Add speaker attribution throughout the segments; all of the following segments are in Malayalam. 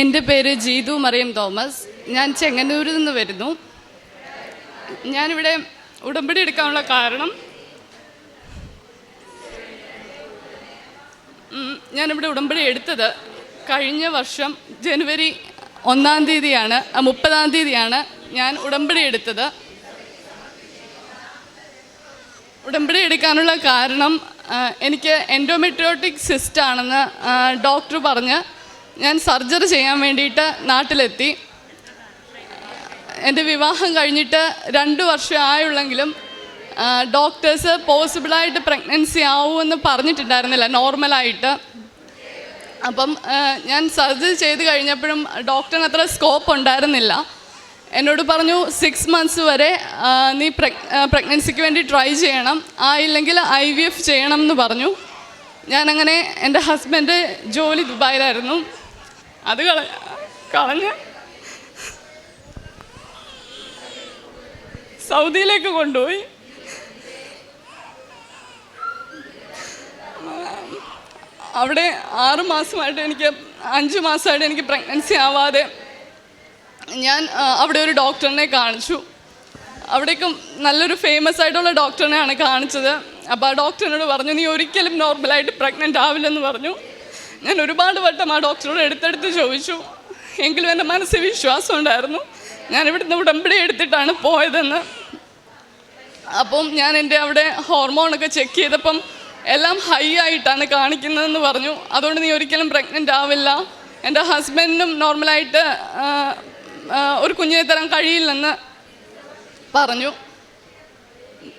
Speaker 1: എന്റെ പേര് ജീതു മറിയം തോമസ്. ഞാൻ ചെങ്ങന്നൂരിൽ നിന്ന് വരുന്നു. ഞാനിവിടെ ഉടമ്പടി എടുക്കാനുള്ള കാരണം. ഞാനിവിടെ ഉടമ്പടി എടുത്തത് കഴിഞ്ഞ വർഷം ജനുവരി ഒന്നാം തീയതിയാണ് മുപ്പതാം തീയതിയാണ് ഞാൻ ഉടമ്പടി എടുത്തത്. ഉടമ്പടി എടുക്കാനുള്ള കാരണം എനിക്ക് എൻഡോമെട്രിയോട്ടിക് സിസ്റ്റ് ആണെന്ന് ഡോക്ടർ പറഞ്ഞ് ഞാൻ സർജറി ചെയ്യാൻ വേണ്ടിയിട്ട് നാട്ടിലെത്തി. എന്റെ വിവാഹം കഴിഞ്ഞിട്ട് രണ്ട് വർഷം ആയുള്ളെങ്കിലും ഡോക്ടേഴ്സ് പോസിബിളായിട്ട് പ്രഗ്നൻസി ആവുമെന്ന് പറഞ്ഞിട്ടുണ്ടായിരുന്നില്ല നോർമലായിട്ട്. അപ്പം ഞാൻ സർജറി ചെയ്ത് കഴിഞ്ഞപ്പോഴും ഡോക്ടറിന് അത്ര സ്കോപ്പ് ഉണ്ടായിരുന്നില്ല. എന്നോട് പറഞ്ഞു സിക്സ് മന്ത്സ് വരെ നീ പ്രഗ്നൻസിക്ക് വേണ്ടി ട്രൈ ചെയ്യണം. ആയില്ലെങ്കിൽ ഐ വി എഫ് ചെയ്യണം എന്ന് പറഞ്ഞു. ഞാനങ്ങനെ എന്റെ ഹസ്ബൻഡ് ജോലി ദുബായിലായിരുന്നു. അത് കള കളഞ്ഞ്. സൗദിയിലേക്ക് കൊണ്ടുപോയി. അവിടെ ആറ് മാസമായിട്ട് എനിക്ക് അഞ്ച് മാസമായിട്ട് എനിക്ക് പ്രഗ്നൻസി ആവാതെ ഞാൻ അവിടെ ഒരു ഡോക്ടറിനെ കാണിച്ചു. അവിടേക്കും നല്ലൊരു ഫേമസ് ആയിട്ടുള്ള ഡോക്ടറിനെയാണ് കാണിച്ചത്. അപ്പോൾ ആ ഡോക്ടറിനോട് പറഞ്ഞു നീ ഒരിക്കലും നോർമലായിട്ട് പ്രഗ്നന്റ് ആവില്ലെന്ന് പറഞ്ഞു. ഞാൻ ഒരുപാട് വട്ടം ആ ഡോക്ടറോട് എടുത്തെടുത്ത് ചോദിച്ചു. എങ്കിലും എന്റെ മനസ്സിൽ വിശ്വാസം ഉണ്ടായിരുന്നു. ഞാൻ ഇവിടുന്ന് ഉടമ്പടി എടുത്തിട്ടാണ് പോയതെന്ന്. അപ്പം ഞാൻ എന്റെ അവിടെ ഹോർമോണൊക്കെ ചെക്ക് ചെയ്തപ്പം എല്ലാം ഹൈ ആയിട്ടാണ് കാണിക്കുന്നതെന്ന് പറഞ്ഞു. അതുകൊണ്ട് നീ ഒരിക്കലും പ്രഗ്നന്റ് ആവില്ല. എന്റെ ഹസ്ബൻഡിനും നോർമലായിട്ട് ഒരു കുഞ്ഞിനെ തരാൻ കഴിയില്ലെന്ന് പറഞ്ഞു.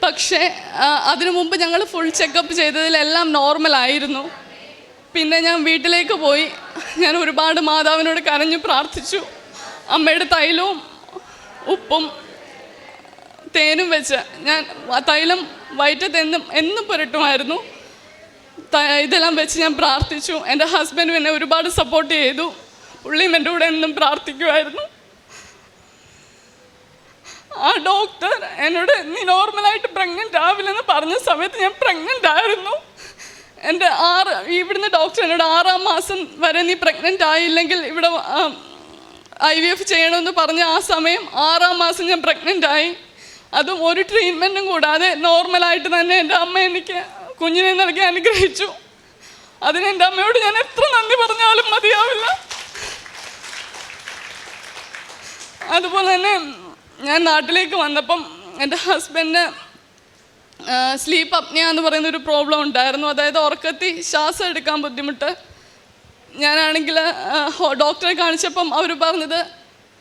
Speaker 1: പക്ഷേ അതിനു മുമ്പ് ഞങ്ങൾ ഫുൾ ചെക്കപ്പ് ചെയ്തതിലെല്ലാം നോർമലായിരുന്നു പിന്നെ ഞാൻ വീട്ടിലേക്ക് പോയി. ഞാൻ ഒരുപാട് മാതാവിനോട് കരഞ്ഞു പ്രാർത്ഥിച്ചു. അമ്മയുടെ തൈലവും ഉപ്പും തേനും വെച്ച് ഞാൻ തൈലം വയറ്റത്ത് എന്നും എന്നും പുരട്ടുമായിരുന്നു. ഇതെല്ലാം വെച്ച് ഞാൻ പ്രാർത്ഥിച്ചു. എന്റെ ഹസ്ബൻഡും എന്നെ ഒരുപാട് സപ്പോർട്ട് ചെയ്തു. പുള്ളിയും എന്റെ കൂടെ എന്നും പ്രാർത്ഥിക്കുമായിരുന്നു. ആ ഡോക്ടർ എന്നോട് നീ നോർമലായിട്ട് പ്രഗ്നന്റ് ആവില്ലെന്ന് പറഞ്ഞ സമയത്ത് ഞാൻ പ്രഗ്നന്റ് ആയിരുന്നു. എന്റെ ആറ് ഇവിടുന്ന് ഡോക്ടർ എന്നോട് ആറാം മാസം വരെ നീ പ്രഗ്നന്റ് ആയില്ലെങ്കിൽ ഇവിടെ ഐ വി എഫ് ചെയ്യണമെന്ന് പറഞ്ഞ ആ സമയം ആറാം മാസം ഞാൻ പ്രഗ്നന്റ് ആയി. അതും ഒരു ട്രീറ്റ്മെന്റും കൂടാതെ നോർമലായിട്ട് തന്നെ എന്റെ അമ്മ എനിക്ക് കുഞ്ഞിനെ നൽകി അനുഗ്രഹിച്ചു. അതിന് എന്റെ അമ്മയോട് ഞാൻ എത്ര നന്ദി പറഞ്ഞാലും മതിയാവില്ല. അതുപോലെ തന്നെ ഞാൻ നാട്ടിലേക്ക് വന്നപ്പം എന്റെ ഹസ്ബൻഡിന് സ്ലീപ്പ് അപ്നിയ എന്ന് പറയുന്ന ഒരു പ്രോബ്ലം ഉണ്ടായിരുന്നു. അതായത് ഉറക്കത്തിൽ ശ്വാസം എടുക്കാൻ ബുദ്ധിമുട്ട്. ഞാനാണെങ്കിൽ ഡോക്ടറെ കാണിച്ചപ്പം അവർ പറഞ്ഞത്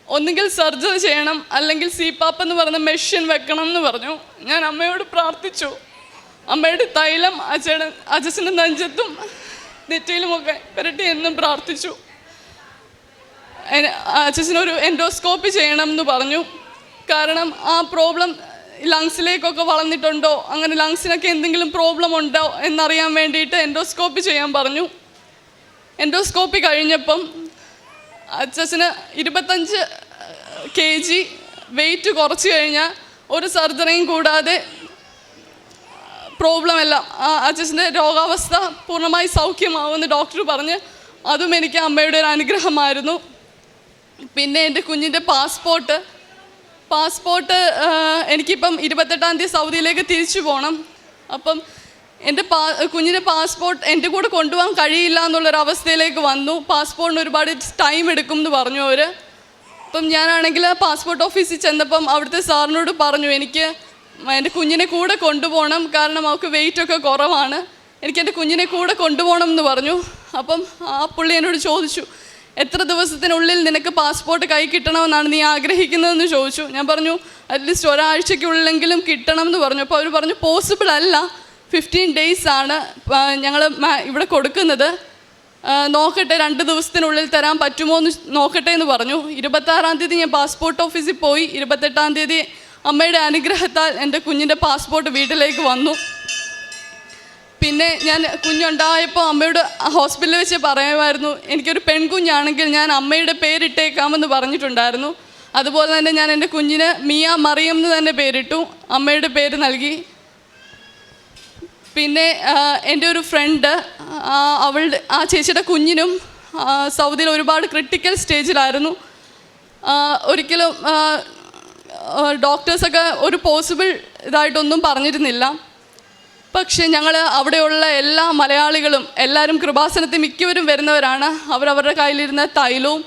Speaker 1: ഒന്നുകിൽ സർജറി ചെയ്യണം അല്ലെങ്കിൽ സീപ്പാപ്പ് എന്ന് പറയുന്ന മെഷീൻ വെക്കണം എന്ന് പറഞ്ഞു. ഞാൻ അമ്മയോട് പ്രാർത്ഥിച്ചു. അമ്മയുടെ തൈലം അച്ഛയുടെ അച്ഛന്റെ നെഞ്ചത്തും നെറ്റയിലുമൊക്കെ പുരട്ടി എന്നും പ്രാർത്ഥിച്ചു. അച്ഛനൊരു എൻഡോസ്കോപ്പി ചെയ്യണം എന്ന് പറഞ്ഞു. കാരണം ആ പ്രോബ്ലം ലങ്സിലേക്കൊക്കെ വളർന്നിട്ടുണ്ടോ? അങ്ങനെ ലങ്സിനൊക്കെ എന്തെങ്കിലും പ്രോബ്ലം ഉണ്ടോ എന്നറിയാൻ വേണ്ടിയിട്ട് എൻഡോസ്കോപ്പി ചെയ്യാൻ പറഞ്ഞു. എൻഡോസ്കോപ്പി കഴിഞ്ഞപ്പം അച്ഛന് ഇരുപത്തഞ്ച് കെ ജി വെയിറ്റ് കുറച്ച് കഴിഞ്ഞാൽ ഒരു സർജറിയും കൂടാതെ പ്രോബ്ലം എല്ലാം അച്ഛന്റെ രോഗാവസ്ഥ പൂർണമായി സൗഖ്യമാവുമെന്ന് ഡോക്ടർ പറഞ്ഞ് അതും എനിക്ക് അമ്മയുടെ ഒരു അനുഗ്രഹമായിരുന്നു. പിന്നെ എന്റെ കുഞ്ഞിന്റെ പാസ്പോർട്ട് പാസ്പോർട്ട് എനിക്കിപ്പം ഇരുപത്തെട്ടാം തീയതി സൗദിയിലേക്ക് തിരിച്ചു പോകണം അപ്പം എന്റെ പാ കുഞ്ഞിന്റെ പാസ്പോർട്ട് എന്റെ കൂടെ കൊണ്ടുപോകാൻ കഴിയില്ല എന്നുള്ളൊരവസ്ഥയിലേക്ക് വന്നു. പാസ്പോർട്ടിന് ഒരുപാട് ടൈം എടുക്കും എന്ന് പറഞ്ഞു അവർ അപ്പം ഞാനാണെങ്കിൽ പാസ്പോർട്ട് ഓഫീസിൽ ചെന്നപ്പം അവിടുത്തെ സാറിനോട് പറഞ്ഞു എനിക്ക് എന്റെ കുഞ്ഞിനെ കൂടെ കൊണ്ടുപോകണം കാരണം അവൾക്ക് വെയിറ്റൊക്കെ കുറവാണ്. എനിക്ക് എന്റെ കുഞ്ഞിനെ കൂടെ കൊണ്ടുപോകണം എന്ന് പറഞ്ഞു. അപ്പം ആ പുള്ളി എന്നോട് ചോദിച്ചു എത്ര ദിവസത്തിനുള്ളിൽ നിനക്ക് പാസ്പോർട്ട് കൈ കിട്ടണമെന്നാണ് നീ ആഗ്രഹിക്കുന്നതെന്ന് ചോദിച്ചു. ഞാൻ പറഞ്ഞു അറ്റ്ലീസ്റ്റ് ഒരാഴ്ചയ്ക്കുള്ളിലെങ്കിലും കിട്ടണം എന്ന് പറഞ്ഞു. അപ്പോൾ അവർ പറഞ്ഞു പോസിബിൾ അല്ല. ഫിഫ്റ്റീൻ ഡേയ്സ് ആണ് ഞങ്ങൾ ഇവിടെ കൊടുക്കുന്നത്. നോക്കട്ടെ രണ്ട് ദിവസത്തിനുള്ളിൽ തരാൻ പറ്റുമോ എന്ന് നോക്കട്ടെ എന്ന് പറഞ്ഞു. ഇരുപത്താറാം തീയതി ഞാൻ പാസ്പോർട്ട് ഓഫീസിൽ പോയി. ഇരുപത്തെട്ടാം തീയതി അമ്മയുടെ അനുഗ്രഹത്താൽ എന്റെ കുഞ്ഞിന്റെ പാസ്പോർട്ട് വീട്ടിലേക്ക് വന്നു. പിന്നെ ഞാൻ കുഞ്ഞുണ്ടായപ്പോൾ അമ്മയോട് ഹോസ്പിറ്റലിൽ വെച്ച് പറയുമായിരുന്നു എനിക്കൊരു പെൺകുഞ്ഞാണെങ്കിൽ ഞാൻ അമ്മയുടെ പേരിട്ടേക്കാമെന്ന് പറഞ്ഞിട്ടുണ്ടായിരുന്നു. അതുപോലെ തന്നെ ഞാൻ എന്റെ കുഞ്ഞിന് മിയ മറിയം എന്ന് തന്നെ പേരിട്ടു അമ്മയുടെ പേര് നൽകി. പിന്നെ എന്റെ ഒരു ഫ്രണ്ട് അവളുടെ ആ ചേച്ചിയുടെ കുഞ്ഞിനും സൗദിയിൽ ഒരുപാട് ക്രിട്ടിക്കൽ സ്റ്റേജിലായിരുന്നു ഒരിക്കലും ഡോക്ടേഴ്സൊക്കെ ഒരു പോസിബിൾ ഇതായിട്ടൊന്നും പറഞ്ഞിരുന്നില്ല. പക്ഷേ ഞങ്ങൾ അവിടെയുള്ള എല്ലാ മലയാളികളും എല്ലാവരും കൃപാസനത്തിൽ മിക്കവരും വരുന്നവരാണ്. അവരവരുടെ കയ്യിലിരുന്ന തൈലവും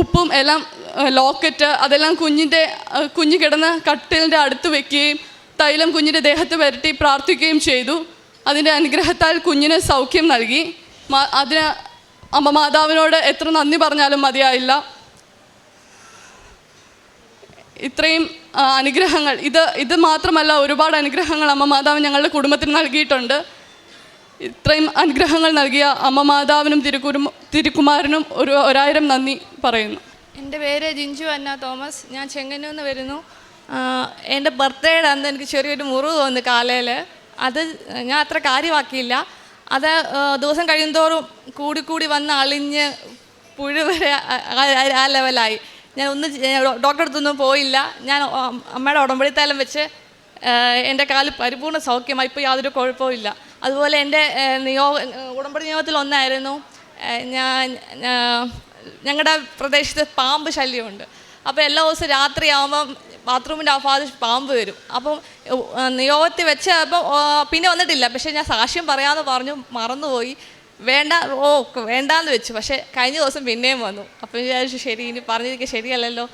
Speaker 1: ഉപ്പും എല്ലാം ലോക്കറ്റ് അതെല്ലാം കുഞ്ഞിന്റെ കുഞ്ഞ് കിടന്ന കട്ടിലിന്റെ അടുത്ത് വെക്കുകയും തൈലം കുഞ്ഞിന്റെ ദേഹത്ത് വരട്ടി പ്രാർത്ഥിക്കുകയും ചെയ്തു. അതിന്റെ അനുഗ്രഹത്താൽ കുഞ്ഞിന് സൗഖ്യം നൽകി. അതിന് അമ്മ മാതാവിനോട് എത്ര നന്ദി പറഞ്ഞാലും മതിയായില്ല. ഇത്രയും അനുഗ്രഹങ്ങൾ. ഇത് ഇത് മാത്രമല്ല ഒരുപാട് അനുഗ്രഹങ്ങൾ അമ്മ മാതാവ് ഞങ്ങളുടെ കുടുംബത്തിന് നൽകിയിട്ടുണ്ട്. ഇത്രയും അനുഗ്രഹങ്ങൾ നൽകിയ അമ്മ മാതാവിനും തിരുക്കുരു തിരുക്കുമാരനും ഒരു ഒരായിരം നന്ദി പറയുന്നു.
Speaker 2: എന്റെ പേര് ജിഞ്ചു അന്ന തോമസ്. ഞാൻ ചെങ്ങന്നൂർ നിന്ന് വരുന്നു. എന്റെ ബർത്ത്ഡേയുടെ അന്ന് എനിക്ക് ചെറിയൊരു മുറിവ് തോന്നി കാലയിൽ അത് ഞാൻ അത്ര കാര്യമാക്കിയില്ല. അത് ദിവസം കഴിയുന്തോറും കൂടി കൂടി വന്ന് അളിഞ്ഞ് പുഴു വരെ ആ- ലെവലായി ഞാൻ ഒന്ന് ഡോക്ടറെ അടുത്തൊന്നും പോയില്ല. ഞാൻ അമ്മയുടെ ഉടമ്പടി തലം വെച്ച് എന്റെ കാൽ പരിപൂർണ സൗഖ്യമായി. ഇപ്പോൾ യാതൊരു കുഴപ്പമില്ല അതുപോലെ എന്റെ നിയോഗ നിയോ ഉടമ്പടി നിയോഗത്തിൽ ഒന്നായിരുന്നു. ഞാൻ ഞങ്ങളുടെ പ്രദേശത്ത് പാമ്പ് ശല്യമുണ്ട്. അപ്പോൾ എല്ലാ ദിവസവും രാത്രിയാകുമ്പം ബാത്റൂമിന്റെ ആ ഭാഗത്ത് പാമ്പ് വരും. അപ്പം നിയോഗത്തിൽ വെച്ച് അപ്പം പിന്നെ വന്നിട്ടില്ല. പക്ഷേ ഞാൻ സാക്ഷ്യം പറയാമെന്ന് പറഞ്ഞു മറന്നുപോയി. വേണ്ട ഓ വേണ്ടാന്ന് വെച്ചു. പക്ഷേ കഴിഞ്ഞ ദിവസം പിന്നെയും വന്നു. അപ്പം വിചാരിച്ചു ശരി ഇനി പറഞ്ഞിരിക്കുക ശരിയല്ലല്ലോ.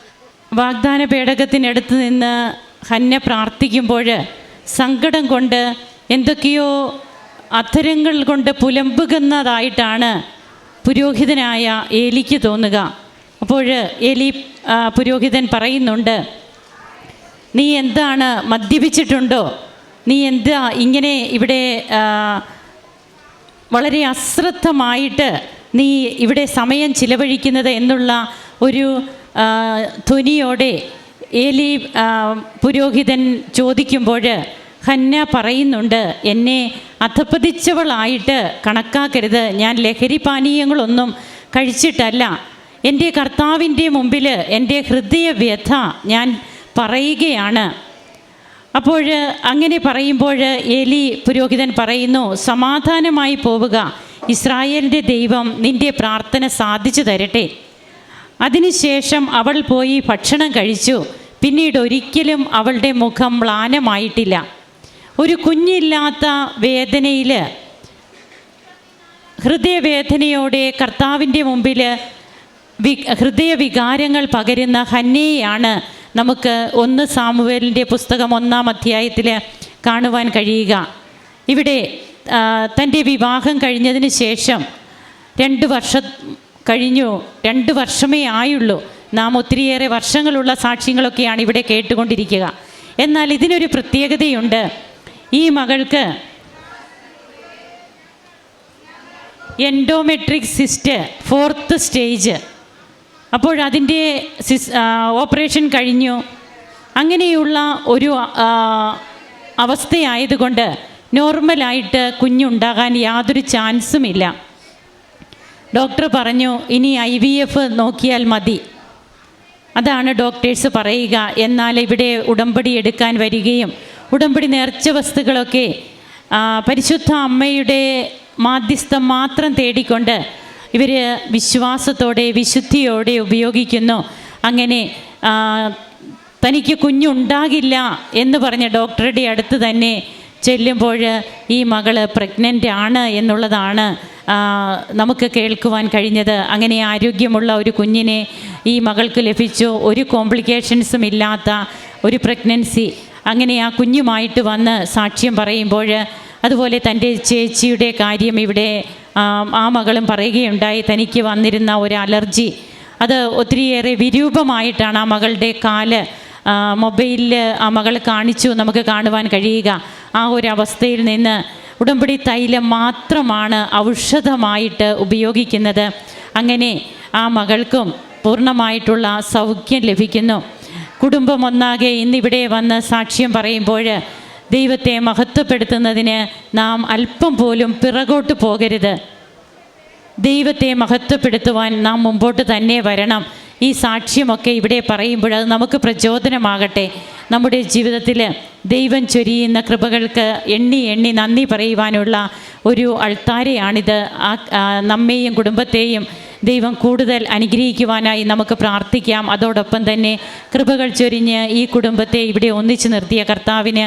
Speaker 3: വാഗ്ദാന പേടകത്തിനടുത്ത് നിന്ന് ഹന്ന പ്രാർത്ഥിക്കുമ്പോൾ സങ്കടം കൊണ്ട് എന്തൊക്കെയോ അധരങ്ങൾ കൊണ്ട് പുലമ്പുകുന്നതായിട്ടാണ് പുരോഹിതനായ ഏലിക്ക് തോന്നുക. അപ്പോൾ ഏലി പുരോഹിതൻ പറയുന്നുണ്ട് നീ എന്താണ് മദ്യപിച്ചിട്ടുണ്ടോ? നീ എന്താ ഇങ്ങനെ ഇവിടെ വളരെ അശ്രദ്ധമായിട്ട് നീ ഇവിടെ സമയം ചിലവഴിക്കുന്നത് എന്നുള്ള ഒരു ധ്വനിയോടെ ഏലി പുരോഹിതൻ ചോദിക്കുമ്പോൾ ഹന്ന പറയുന്നുണ്ട് എന്നെ അധപ്പതിച്ചവളായിട്ട് കണക്കാക്കരുത്. ഞാൻ ലഹരി പാനീയങ്ങളൊന്നും കഴിച്ചിട്ടല്ല. എന്റെ കർത്താവിന്റെ മുമ്പിൽ എന്റെ ഹൃദയവ്യഥ ഞാൻ പറയുകയാണ്. അപ്പോൾ അങ്ങനെ പറയുമ്പോൾ എലി പുരോഹിതൻ പറയുന്നു സമാധാനമായി പോവുക. ഇസ്രായേലിന്റെ ദൈവം നിന്റെ പ്രാർത്ഥന സാധിച്ചു തരട്ടെ. അതിനുശേഷം അവൾ പോയി ഭക്ഷണം കഴിച്ചു. പിന്നീട് ഒരിക്കലും അവളുടെ മുഖം മ്ലാനമായിട്ടില്ല. ഒരു കുഞ്ഞില്ലാത്ത വേദനയിൽ ഹൃദയവേദനയോടെ കർത്താവിന്റെ മുമ്പിൽ വി ഹൃദയവികാരങ്ങൾ പകരുന്ന ഹന്നയെയാണ് നമുക്ക് ഒന്ന് സാമുവേലിന്റെ പുസ്തകം ഒന്നാം അധ്യായത്തിൽ കാണുവാൻ കഴിയുക. ഇവിടെ തന്റെ വിവാഹം കഴിഞ്ഞതിന് ശേഷം രണ്ട് വർഷം കഴിഞ്ഞു രണ്ട് വർഷമേ ആയുള്ളൂ. നാം ഒത്തിരിയേറെ വർഷങ്ങളുള്ള സാക്ഷ്യങ്ങളൊക്കെയാണ് ഇവിടെ കേട്ടുകൊണ്ടിരിക്കുക. എന്നാൽ ഇതിനൊരു പ്രത്യേകതയുണ്ട്. ഈ മകൾക്ക് എൻഡോമെട്രിക് സിസ്റ്റ് ഫോർത്ത് സ്റ്റേജ് അപ്പോൾ അതിന്റെ സിസ് ഓപ്പറേഷൻ കഴിഞ്ഞു. അങ്ങനെയുള്ള ഒരു അവസ്ഥയായതുകൊണ്ട് നോർമലായിട്ട് കുഞ്ഞുണ്ടാകാൻ യാതൊരു ചാൻസും ഇല്ല ഡോക്ടർ പറഞ്ഞു ഇനി ഐ വി എഫ് നോക്കിയാൽ മതി. അതാണ് ഡോക്ടേഴ്സ് പറയുക. എന്നാൽ ഇവിടെ ഉടമ്പടി എടുക്കാൻ വരികയും ഉടമ്പടി നേർച്ച വസ്തുക്കളൊക്കെ പരിശുദ്ധ അമ്മയുടെ മാധ്യസ്ഥം മാത്രം തേടിക്കൊണ്ട് ഇവർ വിശ്വാസത്തോടെ വിശുദ്ധിയോടെ ഉപയോഗിക്കുന്നു. അങ്ങനെ തനിക്ക് കുഞ്ഞുണ്ടാകില്ല എന്ന് പറഞ്ഞ ഡോക്ടറുടെ അടുത്ത് തന്നെ ചെല്ലുമ്പോൾ ഈ മകൾ പ്രഗ്നന്റ് ആണ് എന്നുള്ളതാണ് നമുക്ക് കേൾക്കുവാൻ കഴിഞ്ഞത്. അങ്ങനെ ആരോഗ്യമുള്ള ഒരു കുഞ്ഞിനെ ഈ മകൾക്ക് ലഭിച്ചു. ഒരു കോംപ്ലിക്കേഷൻസും ഇല്ലാത്ത ഒരു പ്രഗ്നൻസി അങ്ങനെ ആ കുഞ്ഞുമായിട്ട് വന്ന് സാക്ഷ്യം പറയുമ്പോൾ അതുപോലെ തന്റെ ചേച്ചിയുടെ കാര്യം ഇവിടെ ആ, മകളും പറയുകയുണ്ടായി തനിക്ക് വന്നിരുന്ന ഒരു അലർജി. അത് ഒത്തിരിയേറെ വിരൂപമായിട്ടാണ് ആ മകളുടെ കാൽ മൊബൈലിൽ ആ മകൾ കാണിച്ചു നമുക്ക് കാണുവാൻ കഴിയുക. ആ ഒരു അവസ്ഥയിൽ നിന്ന് ഉടമ്പടി തൈലം മാത്രമാണ് ഔഷധമായിട്ട് ഉപയോഗിക്കുന്നത്. അങ്ങനെ ആ മകൾക്കും പൂർണമായിട്ടുള്ള സൗഖ്യം ലഭിക്കുന്നു. കുടുംബം ഒന്നാകെ ഇന്നിവിടെ വന്ന് സാക്ഷ്യം പറയുമ്പോൾ ദൈവത്തെ മഹത്വപ്പെടുത്തുന്നതിന് നാം അല്പം പോലും പിറകോട്ട് പോകരുത്. ദൈവത്തെ മഹത്വപ്പെടുത്തുവാൻ നാം മുമ്പോട്ട് തന്നെ വരണം. ഈ സാക്ഷ്യമൊക്കെ ഇവിടെ പറയുമ്പോൾ അത് നമുക്ക് പ്രചോദനമാകട്ടെ. നമ്മുടെ ജീവിതത്തിൽ ദൈവം ചൊരിയുന്ന കൃപകൾക്ക് എണ്ണി എണ്ണി നന്ദി പറയുവാനുള്ള ഒരു അൾത്താരയാണിത്. ആ നമ്മെയും കുടുംബത്തെയും ദൈവം കൂടുതൽ അനുഗ്രഹിക്കുവാനായി നമുക്ക് പ്രാർത്ഥിക്കാം. അതോടൊപ്പം തന്നെ കൃപകൾ ചൊരിഞ്ഞ് ഈ കുടുംബത്തെ ഇവിടെ ഒന്നിച്ചു നിർത്തിയ കർത്താവിന്